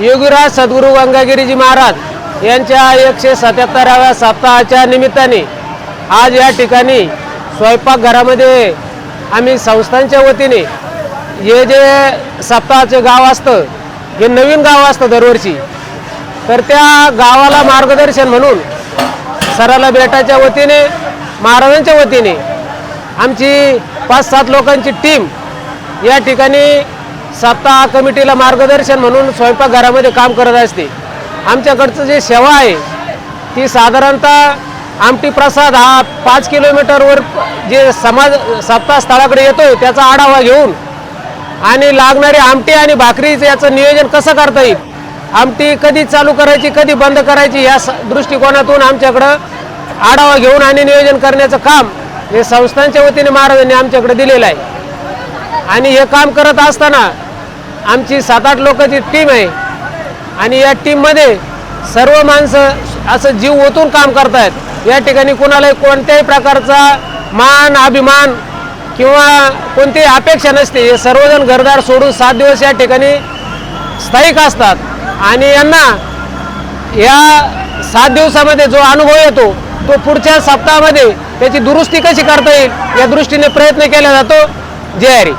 योगीराज सद्गुरू गंगागिरीजी महाराज यांच्या एकशे सत्याहत्तराव्या सप्ताहाच्या निमित्ताने आज या ठिकाणी स्वयंपाकघरामध्ये आम्ही संस्थांच्या वतीने हे जे सप्ताहाचे गाव असतं हे नवीन गाव असतं दरवर्षी तर त्या गावाला मार्गदर्शन म्हणून सराला बेटाच्या वतीने महाराजांच्या वतीने आमची पाच सात लोकांची टीम या ठिकाणी सत्ता कमिटीला मार्गदर्शन म्हणून स्वयंपाकघरामध्ये काम करत असते. आमच्याकडचं जे सेवा आहे ती साधारणतः आमटी प्रसाद हा पाच किलोमीटरवर जे समाज सप्ताह स्थळाकडे येतो त्याचा आढावा घेऊन आणि लागणारी आमटी आणि भाकरीचं याचं नियोजन कसं करता येईल? आमटी कधी चालू करायची कधी बंद करायची या स- दृष्टिकोनातून आमच्याकडं आढावा घेऊन आणि नियोजन करण्याचं काम हे संस्थांच्या वतीने महाराजांनी आमच्याकडे दिलेलं आहे. आणि हे काम करत असताना आमची सात आठ लोकांची टीम आहे. आणि या टीममध्ये सर्व माणसं असं जीव ओतून काम करतायत. या ठिकाणी कोणालाही कोणत्याही प्रकारचा मान अभिमान किंवा कोणतीही अपेक्षा नसते. हे सर्वजण घरदार सोडून सात दिवस या ठिकाणी स्थायिक असतात. आणि यांना या सात दिवसामध्ये जो अनुभव येतो तो पुढच्या सप्ताहामध्ये त्याची दुरुस्ती कशी करता येईल या दृष्टीने प्रयत्न केला जातो. जय हरी.